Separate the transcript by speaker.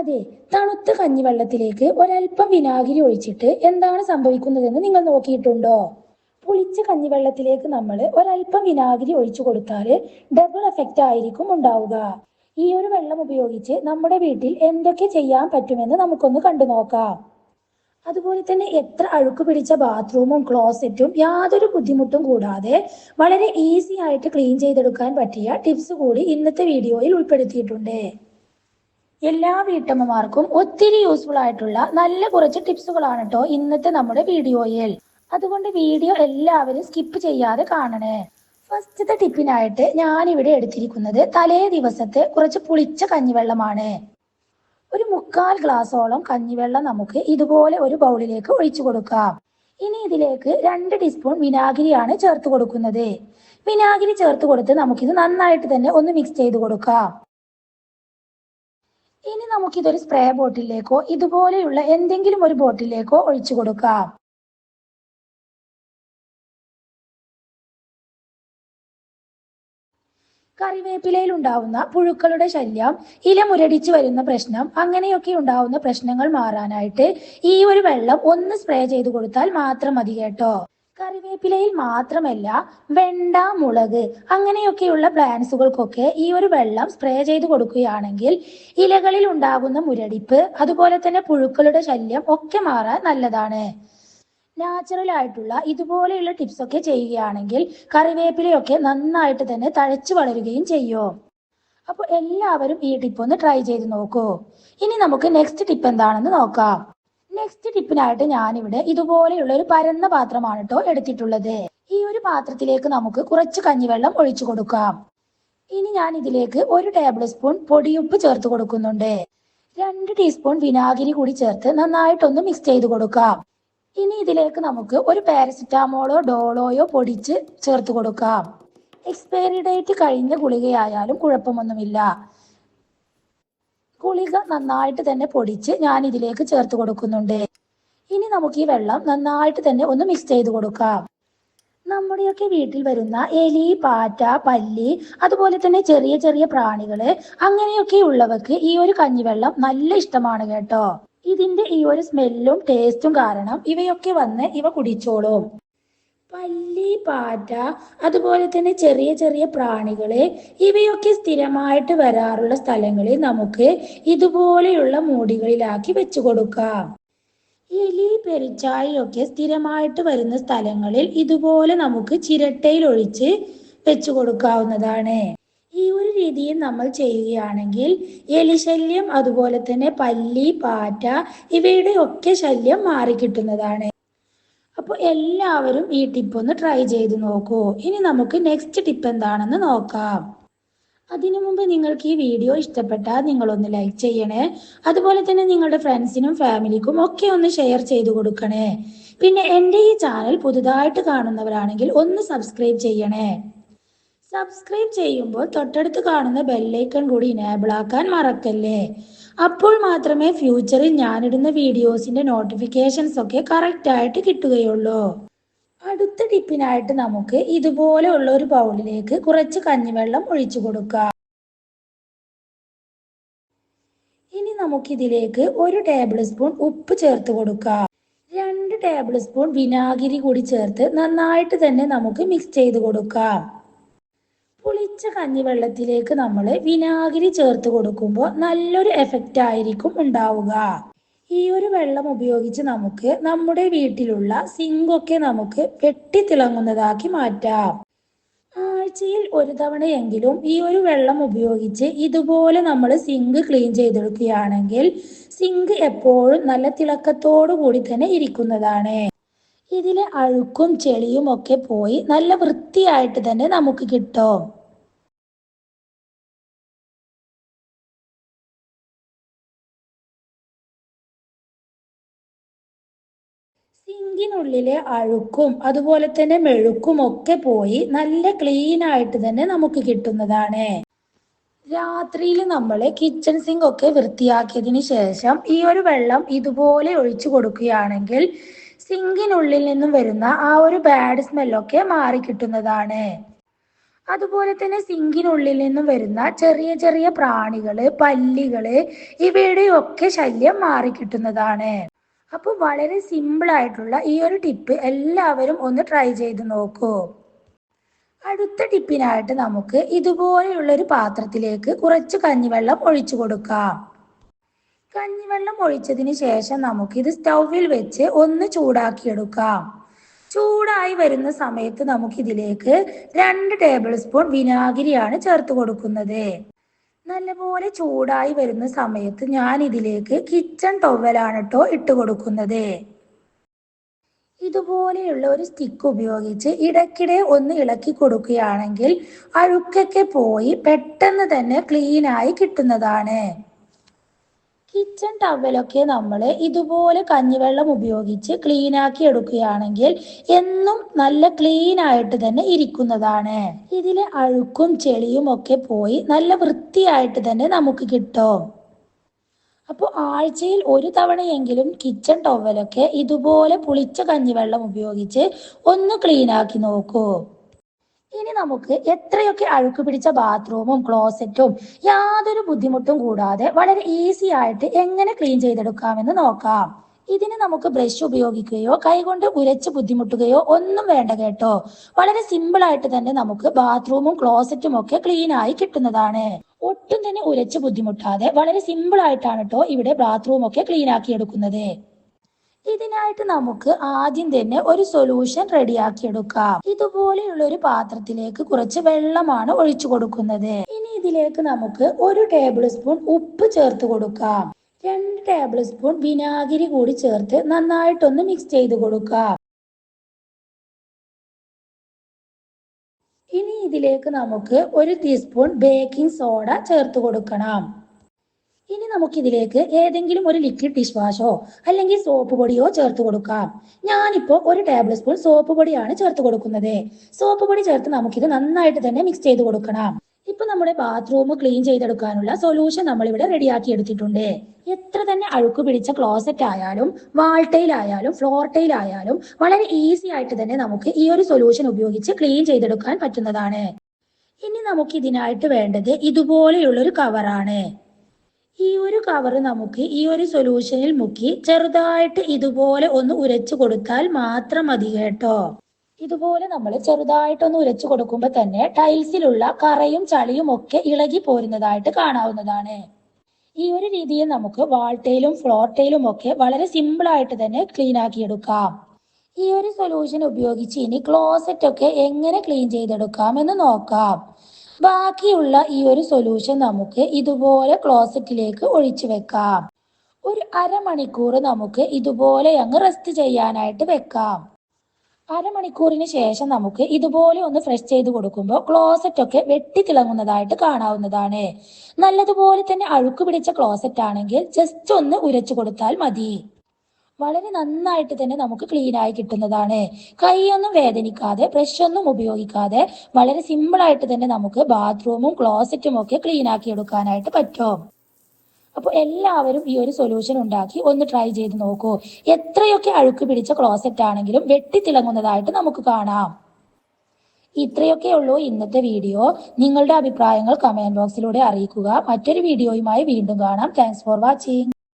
Speaker 1: അതെ തണുത്ത കഞ്ഞിവെള്ളത്തിലേക്ക് ഒരല്പം വിനാഗിരി ഒഴിച്ചിട്ട് എന്താണ് സംഭവിക്കുന്നതെന്ന് നിങ്ങൾ നോക്കിയിട്ടുണ്ടോ? പുളിച്ച കഞ്ഞിവെള്ളത്തിലേക്ക് നമ്മൾ ഒരല്പം വിനാഗിരി ഒഴിച്ചു കൊടുത്താൽ ഡബിൾ എഫക്റ്റ് ആയിരിക്കും ഉണ്ടാവുക. ഈ ഒരു വെള്ളം ഉപയോഗിച്ച് നമ്മുടെ വീട്ടിൽ എന്തൊക്കെ ചെയ്യാൻ പറ്റുമെന്ന് നമുക്കൊന്ന് കണ്ടു നോക്കാം. അതുപോലെ തന്നെ എത്ര അഴുക്ക് പിടിച്ച ബാത്റൂമും ക്ലോസറ്റും യാതൊരു ബുദ്ധിമുട്ടും കൂടാതെ വളരെ ഈസി ആയിട്ട് ക്ലീൻ ചെയ്തെടുക്കാൻ പറ്റിയ ടിപ്സ് കൂടി ഇന്നത്തെ വീഡിയോയിൽ ഉൾപ്പെടുത്തിയിട്ടുണ്ട്. എല്ലാ വീട്ടമ്മമാർക്കും ഒത്തിരി യൂസ്ഫുൾ ആയിട്ടുള്ള നല്ല കുറച്ച് ടിപ്സുകളാണ് കേട്ടോ ഇന്നത്തെ നമ്മുടെ വീഡിയോയിൽ. അതുകൊണ്ട് വീഡിയോ എല്ലാവരും സ്കിപ്പ് ചെയ്യാതെ കാണണേ. ഫസ്റ്റത്തെ ടിപ്പിനായിട്ട് ഇവിടെ എടുത്തിരിക്കുന്നത് തലേ ദിവസത്തെ കുറച്ച് പുളിച്ച കഞ്ഞിവെള്ളമാണ്. ഒരു മുക്കാൽ ഗ്ലാസോളം കഞ്ഞിവെള്ളം നമുക്ക് ഇതുപോലെ ഒരു ബൗളിലേക്ക് ഒഴിച്ചു കൊടുക്കാം. ഇനി ഇതിലേക്ക് രണ്ട് ടീസ്പൂൺ വിനാഗിരിയാണ് ചേർത്ത് കൊടുക്കുന്നത്. വിനാഗിരി ചേർത്ത് കൊടുത്ത് നമുക്കിത് നന്നായിട്ട് തന്നെ ഒന്ന് മിക്സ് ചെയ്ത് കൊടുക്കാം. ഇനി നമുക്ക് ഇതൊരു സ്പ്രേ ബോട്ടിലേക്കോ ഇതുപോലെയുള്ള എന്തെങ്കിലും ഒരു ബോട്ടിലേക്കോ ഒഴിച്ചു കൊടുക്കാം. കറിവേപ്പിലയിൽ ഉണ്ടാവുന്ന പുഴുക്കളുടെ ശല്യം ഇല മുരടിച്ചു വരുന്ന പ്രശ്നം അങ്ങനെയൊക്കെ ഉണ്ടാവുന്ന പ്രശ്നങ്ങൾ മാറാനായിട്ട് ഈ ഒരു വെള്ളം ഒന്ന് സ്പ്രേ ചെയ്ത് കൊടുത്താൽ മാത്രം മതി കേട്ടോ. കറിവേപ്പിലയിൽ മാത്രമല്ല വെണ്ട മുളക് അങ്ങനെയൊക്കെയുള്ള പ്ലാന്റ്സുകൾക്കൊക്കെ ഈ ഒരു വെള്ളം സ്പ്രേ ചെയ്ത് കൊടുക്കുകയാണെങ്കിൽ ഇലകളിൽ ഉണ്ടാകുന്ന മുരടിപ്പ് അതുപോലെ തന്നെ പുഴുക്കളുടെ ശല്യം ഒക്കെ മാറാൻ നല്ലതാണ്. നാച്ചുറൽ ആയിട്ടുള്ള ഇതുപോലെയുള്ള ടിപ്സ് ഒക്കെ ചെയ്യുകയാണെങ്കിൽ കറിവേപ്പിലയൊക്കെ നന്നായിട്ട് തന്നെ തഴച്ചു വളരുകയും ചെയ്യും? അപ്പോൾ എല്ലാവരും ഈ ടിപ്പ് ഒന്ന് ട്രൈ ചെയ്ത് നോക്കൂ. ഇനി നമുക്ക് നെക്സ്റ്റ് ടിപ്പ് എന്താണെന്ന് നോക്കാം. നെക്സ്റ്റ് ടിപ്പിനായിട്ട് ഞാനിവിടെ ഇതുപോലെയുള്ള ഒരു പരന്ന പാത്രമാണ് കേട്ടോ എടുത്തിട്ടുള്ളത്. ഈ ഒരു പാത്രത്തിലേക്ക് നമുക്ക് കുറച്ച് കഞ്ഞിവെള്ളം ഒഴിച്ചു കൊടുക്കാം. ഇനി ഞാൻ ഇതിലേക്ക് ഒരു ടേബിൾ സ്പൂൺ പൊടിയുപ്പ് ചേർത്ത് കൊടുക്കുന്നുണ്ട്. രണ്ട് ടീസ്പൂൺ വിനാഗിരി കൂടി ചേർത്ത് നന്നായിട്ടൊന്ന് മിക്സ് ചെയ്ത് കൊടുക്കാം. ഇനി ഇതിലേക്ക് നമുക്ക് ഒരു പാരസിറ്റാമോളോ ഡോളോയോ പൊടിച്ച് ചേർത്ത് കൊടുക്കാം. എക്സ്പയറി ഡേറ്റ് കഴിഞ്ഞ ഗുളികയായാലും കുഴപ്പമൊന്നുമില്ല. ഗുളിക നന്നായിട്ട് തന്നെ പൊടിച്ച് ഞാൻ ഇതിലേക്ക് ചേർത്ത് കൊടുക്കുന്നുണ്ട്. ഇനി നമുക്ക് ഈ വെള്ളം നന്നായിട്ട് തന്നെ ഒന്ന് മിക്സ് ചെയ്ത് കൊടുക്കാം. നമ്മുടെയൊക്കെ വീട്ടിൽ വരുന്ന എലി പാറ്റ പല്ലി അതുപോലെ തന്നെ ചെറിയ ചെറിയ പ്രാണികൾ അങ്ങനെയൊക്കെ ഉള്ളവർക്ക് ഈ ഒരു കഞ്ഞിവെള്ളം നല്ല ഇഷ്ടമാണ് കേട്ടോ. ഇതിന്റെ ഈ ഒരു സ്മെല്ലും ടേസ്റ്റും കാരണം ഇവയൊക്കെ വന്ന് ഇവ കുടിച്ചോളും. പല്ലി പാറ്റ അതുപോലെ തന്നെ ചെറിയ ചെറിയ പ്രാണികൾ ഇവയൊക്കെ സ്ഥിരമായിട്ട് വരാറുള്ള സ്ഥലങ്ങളിൽ നമുക്ക് ഇതുപോലെയുള്ള മൂടികളിലാക്കി വെച്ചു കൊടുക്കാം. എലി പെരിച്ചാഴിയൊക്കെ സ്ഥിരമായിട്ട് വരുന്ന സ്ഥലങ്ങളിൽ ഇതുപോലെ നമുക്ക് ചിരട്ടയിൽ ഒഴിച്ച് വെച്ചു കൊടുക്കാവുന്നതാണ്. ഈ ഒരു രീതിയിൽ നമ്മൾ ചെയ്യുകയാണെങ്കിൽ എലിശല്യം അതുപോലെ തന്നെ പല്ലി പാറ്റ ഇവയുടെ ഒക്കെ ശല്യം മാറിക്കിട്ടുന്നതാണ്. അപ്പോൾ എല്ലാവരും ഈ ടിപ്പ് ഒന്ന് ട്രൈ ചെയ്ത് നോക്കൂ. ഇനി നമുക്ക് നെക്സ്റ്റ് ടിപ്പ് എന്താണെന്ന് നോക്കാം. അതിനു മുമ്പ് നിങ്ങൾക്ക് ഈ വീഡിയോ ഇഷ്ടപ്പെട്ടാൽ നിങ്ങളൊന്ന് ലൈക്ക് ചെയ്യണേ. അതുപോലെ തന്നെ നിങ്ങളുടെ ഫ്രണ്ട്സിനും ഫാമിലിക്കും ഒക്കെ ഒന്ന് ഷെയർ ചെയ്ത് കൊടുക്കണേ. പിന്നെ എന്റെ ഈ ചാനൽ പുതുതായിട്ട് കാണുന്നവരാണെങ്കിൽ ഒന്ന് സബ്സ്ക്രൈബ് ചെയ്യണേ. സബ്സ്ക്രൈബ് ചെയ്യുമ്പോൾ തൊട്ടടുത്ത് കാണുന്ന ബെല്ലൈക്കൺ കൂടി ഇനേബിൾ ആക്കാൻ മറക്കല്ലേ. അപ്പോൾ മാത്രമേ ഫ്യൂച്ചറിൽ ഞാനിടുന്ന വീഡിയോസിന്റെ നോട്ടിഫിക്കേഷൻസ് ഒക്കെ കറക്റ്റ് ആയിട്ട് കിട്ടുകയുള്ളൂ. അടുത്ത ടിപ്പിനായിട്ട് നമുക്ക് ഇതുപോലെയുള്ള ഒരു ബൗളിലേക്ക് കുറച്ച് കഞ്ഞിവെള്ളം ഒഴിച്ചു കൊടുക്കാം. ഇനി നമുക്കിതിലേക്ക് ഒരു ടേബിൾ സ്പൂൺ ഉപ്പ് ചേർത്ത് കൊടുക്കാം. രണ്ട് ടേബിൾ സ്പൂൺ വിനാഗിരി കൂടി ചേർത്ത് നന്നായിട്ട് തന്നെ നമുക്ക് മിക്സ് ചെയ്ത് കൊടുക്കാം. പുളിച്ച കഞ്ഞിവെള്ളത്തിലേക്ക് നമ്മൾ വിനാഗിരി ചേർത്ത് കൊടുക്കുമ്പോൾ നല്ലൊരു എഫക്റ്റ് ആയിരിക്കും ഉണ്ടാവുക. ഈ ഒരു വെള്ളം ഉപയോഗിച്ച് നമുക്ക് നമ്മുടെ വീട്ടിലുള്ള സിങ്കൊക്കെ നമുക്ക് വെട്ടിത്തിളങ്ങുന്നതാക്കി മാറ്റാം. ആഴ്ചയിൽ ഒരു തവണയെങ്കിലും ഈ ഒരു വെള്ളം ഉപയോഗിച്ച് ഇതുപോലെ നമ്മൾ സിങ്ക് ക്ലീൻ ചെയ്തെടുക്കുകയാണെങ്കിൽ സിങ്ക് എപ്പോഴും നല്ല തിളക്കത്തോടു കൂടി തന്നെ ഇരിക്കുന്നതാണ്. ഇതിലെ അഴുക്കും ചെളിയും ഒക്കെ പോയി നല്ല വൃത്തിയായിട്ട് തന്നെ നമുക്ക് കിട്ടും. സിങ്കിനുള്ളിലെ അഴുക്കും അതുപോലെ തന്നെ മെഴുക്കും ഒക്കെ പോയി നല്ല ക്ലീൻ ആയിട്ട് തന്നെ നമുക്ക് കിട്ടുന്നതാണ്. രാത്രിയിൽ നമ്മൾ കിച്ചൺ സിങ്ക് ഒക്കെ വൃത്തിയാക്കിയതിന് ശേഷം ഈ ഒരു വെള്ളം ഇതുപോലെ ഒഴിച്ചു കൊടുക്കുകയാണെങ്കിൽ സിങ്കിനുള്ളിൽ നിന്നും വരുന്ന ആ ഒരു ബാഡ് സ്മെല്ലൊക്കെ മാറി കിട്ടുന്നതാണ്. അതുപോലെ തന്നെ സിങ്കിനുള്ളിൽ നിന്നും വരുന്ന ചെറിയ ചെറിയ പ്രാണികൾ പല്ലികൾ ഇവയുടെയൊക്കെ ശല്യം മാറിക്കിട്ടുന്നതാണ് അപ്പോൾ വളരെ സിമ്പിൾ ആയിട്ടുള്ള ഈ ഒരു ടിപ്പ് എല്ലാവരും ഒന്ന് ട്രൈ ചെയ്ത് നോക്കൂ. അടുത്ത ടിപ്പിനായിട്ട് നമുക്ക് ഇതുപോലെയുള്ള ഒരു പാത്രത്തിലേക്ക് കുറച്ച് കഞ്ഞിവെള്ളം ഒഴിച്ചു കൊടുക്കാം. കഞ്ഞിവെള്ളം ഒഴിച്ചതിന് ശേഷം നമുക്ക് ഇത് സ്റ്റൗവിൽ വെച്ച് ഒന്ന് ചൂടാക്കിയെടുക്കാം. ചൂടായി വരുന്ന സമയത്ത് നമുക്ക് ഇതിലേക്ക് രണ്ട് ടേബിൾ സ്പൂൺ വിനാഗിരിയാണ് ചേർത്ത് കൊടുക്കുന്നത്. നല്ലപോലെ ചൂടായി വരുന്ന സമയത്ത് ഞാൻ ഇതിലേക്ക് കിച്ചൺ ടൊവലാണ് കേട്ടോ ഇട്ട് കൊടുക്കുന്നത്. ഇതുപോലെയുള്ള ഒരു സ്റ്റിക്ക് ഉപയോഗിച്ച് ഇടയ്ക്കിടെ ഒന്ന് ഇളക്കി കൊടുക്കുകയാണെങ്കിൽ അഴുക്കൊക്കെ പോയി പെട്ടെന്ന് തന്നെ ക്ലീനായി കിട്ടുന്നതാണ്. കിച്ചൺ ടവലൊക്കെ നമ്മൾ ഇതുപോലെ കഞ്ഞിവെള്ളം ഉപയോഗിച്ച് ക്ലീൻ ആക്കി എടുക്കുകയാണെങ്കിൽ എന്നും നല്ല ക്ലീൻ ആയിട്ട് തന്നെ ഇരിക്കുന്നതാണ്. ഇതിലെ അഴുക്കും ചെളിയും ഒക്കെ പോയി നല്ല വൃത്തിയായിട്ട് തന്നെ നമുക്ക് കിട്ടും. അപ്പോൾ ആഴ്ചയിൽ ഒരു തവണയെങ്കിലും കിച്ചൺ ടവലൊക്കെ ഇതുപോലെ പുളിച്ച കഞ്ഞിവെള്ളം ഉപയോഗിച്ച് ഒന്ന് ക്ലീൻ ആക്കി നോക്കൂ. ഇനി നമുക്ക് എത്രയൊക്കെ അഴുക്ക് പിടിച്ച ബാത്റൂമും ക്ലോസറ്റും യാതൊരു ബുദ്ധിമുട്ടും കൂടാതെ വളരെ ഈസി ആയിട്ട് എങ്ങനെ ക്ലീൻ ചെയ്തെടുക്കാമെന്ന് നോക്കാം. ഇതിന് നമുക്ക് ബ്രഷ് ഉപയോഗിക്കുകയോ കൈകൊണ്ട് ഉരച്ച് ബുദ്ധിമുട്ടുകയോ ഒന്നും വേണ്ട കേട്ടോ. വളരെ സിമ്പിൾ ആയിട്ട് തന്നെ നമുക്ക് ബാത്റൂമും ക്ലോസറ്റും ഒക്കെ ക്ലീൻ ആയി കിട്ടുന്നതാണ്. ഒട്ടും തന്നെ ഉരച്ച് ബുദ്ധിമുട്ടാതെ വളരെ സിമ്പിൾ ആയിട്ടാണ് കേട്ടോ ഇവിടെ ബാത്റൂം ഒക്കെ ക്ലീൻ ആക്കി എടുക്കുന്നത്. ഇതിനായിട്ട് നമുക്ക് ആദ്യം തന്നെ ഒരു സൊല്യൂഷൻ റെഡിയാക്കി എടുക്കാം ഇതുപോലെയുള്ള ഒരു പാത്രത്തിലേക്ക് കുറച്ച് വെള്ളമാണ് ഒഴിച്ചു കൊടുക്കുന്നത്. ഇനി ഇതിലേക്ക് നമുക്ക് ഒരു ടേബിൾ സ്പൂൺ ഉപ്പ് ചേർത്ത് കൊടുക്കാം. രണ്ട് ടേബിൾ സ്പൂൺ വിനാഗിരി കൂടി ചേർത്ത് നന്നായിട്ടൊന്ന് മിക്സ് ചെയ്ത് കൊടുക്കാം. ഇനി ഇതിലേക്ക് നമുക്ക് ഒരു ടീസ്പൂൺ ബേക്കിംഗ് സോഡ ചേർത്ത് കൊടുക്കണം. ഇനി നമുക്കിതിലേക്ക് ഏതെങ്കിലും ഒരു ലിക്വിഡ് ഡിഷ് വാഷോ അല്ലെങ്കിൽ സോപ്പ് പൊടിയോ ചേർത്ത് കൊടുക്കാം. ഞാനിപ്പോൾ ഒരു ടേബിൾ സ്പൂൺ സോപ്പ് പൊടിയാണ് ചേർത്ത് കൊടുക്കുന്നത്. സോപ്പ് പൊടി ചേർത്ത് നമുക്കിത് നന്നായിട്ട് തന്നെ മിക്സ് ചെയ്ത് കൊടുക്കണം. ഇപ്പൊ നമ്മുടെ ബാത്റൂം ക്ലീൻ ചെയ്തെടുക്കാനുള്ള സൊല്യൂഷൻ നമ്മൾ ഇവിടെ റെഡിയാക്കി എടുത്തിട്ടുണ്ട്. എത്ര തന്നെ അഴുക്ക് പിടിച്ച ക്ലോസറ്റ് ആയാലും വാൾട്ടയിൽ ആയാലും ഫ്ലോർ ആയാലും വളരെ ഈസി ആയിട്ട് തന്നെ നമുക്ക് ഈ ഒരു സൊല്യൂഷൻ ഉപയോഗിച്ച് ക്ലീൻ ചെയ്തെടുക്കാൻ പറ്റുന്നതാണ്. ഇനി നമുക്ക് ഇതിനായിട്ട് വേണ്ടത് ഇതുപോലെയുള്ള ഒരു കവറാണ് ഈ ഒരു കവർ നമുക്ക് ഈ ഒരു സൊല്യൂഷനിൽ മുക്കി ചെറുതായിട്ട് ഇതുപോലെ ഒന്ന് ഉരച്ചു കൊടുത്താൽ മാത്രം മതി കേട്ടോ. ഇതുപോലെ നമ്മൾ ചെറുതായിട്ടൊന്ന് ഉരച്ചു കൊടുക്കുമ്പോൾ തന്നെ ടൈൽസിലുള്ള കറയും ചളിയും ഒക്കെ ഇളകി പോരുന്നതായിട്ട് കാണാവുന്നതാണ്. ഈ ഒരു രീതിയിൽ നമുക്ക് വാൾട്ടയിലും ഫ്ലോർ ടൈലും ഒക്കെ വളരെ സിമ്പിൾ ആയിട്ട് തന്നെ ക്ലീൻ ആക്കിയെടുക്കാം ഈ ഒരു സൊല്യൂഷൻ ഉപയോഗിച്ച് ഇനി ക്ലോസറ്റ് ഒക്കെ എങ്ങനെ ക്ലീൻ ചെയ്തെടുക്കാം എന്ന് നോക്കാം. ബാക്കിയുള്ള ഈ ഒരു സൊല്യൂഷൻ നമുക്ക് ഇതുപോലെ ക്ലോസറ്റിലേക്ക് ഒഴിച്ചു വെക്കാം. ഒരു അരമണിക്കൂർ നമുക്ക് ഇതുപോലെ അങ്ങ് റെസ്റ്റ് ചെയ്യാനായിട്ട് വെക്കാം. അരമണിക്കൂറിന് ശേഷം നമുക്ക് ഇതുപോലെ ഒന്ന് ഫ്രഷ് ചെയ്ത് കൊടുക്കുമ്പോൾ ക്ലോസറ്റ് ഒക്കെ വെട്ടി തിളങ്ങുന്നതായിട്ട് കാണാവുന്നതാണ്. നല്ലതുപോലെ തന്നെ അഴുക്ക് പിടിച്ച ക്ലോസറ്റ് ആണെങ്കിൽ ജസ്റ്റ് ഒന്ന് ഉരച്ചു കൊടുത്താൽ മതി. വളരെ നന്നായിട്ട് തന്നെ നമുക്ക് ക്ലീൻ ആയി കിട്ടുന്നതാണ്. കൈയൊന്നും വേദനിക്കാതെ ബ്രഷ് ഒന്നും ഉപയോഗിക്കാതെ വളരെ സിമ്പിൾ ആയിട്ട് തന്നെ നമുക്ക് ബാത്റൂമും ക്ലോസറ്റും ഒക്കെ ക്ലീൻ ആക്കി എടുക്കാനായിട്ട് പറ്റും. അപ്പോൾ എല്ലാവരും ഈ ഒരു സൊല്യൂഷൻ ഉണ്ടാക്കി ഒന്ന് ട്രൈ ചെയ്ത് നോക്കൂ. എത്രയൊക്കെ അഴുക്ക് പിടിച്ച ക്ലോസറ്റ് ആണെങ്കിലും വെട്ടിത്തിളങ്ങുന്നതായിട്ട് നമുക്ക് കാണാം. ഇത്രയൊക്കെ ഉള്ളൂ ഇന്നത്തെ വീഡിയോ നിങ്ങളുടെ അഭിപ്രായങ്ങൾ കമന്റ് ബോക്സിലൂടെ അറിയിക്കുക. മറ്റൊരു വീഡിയോയുമായി വീണ്ടും കാണാം. Thanks for watching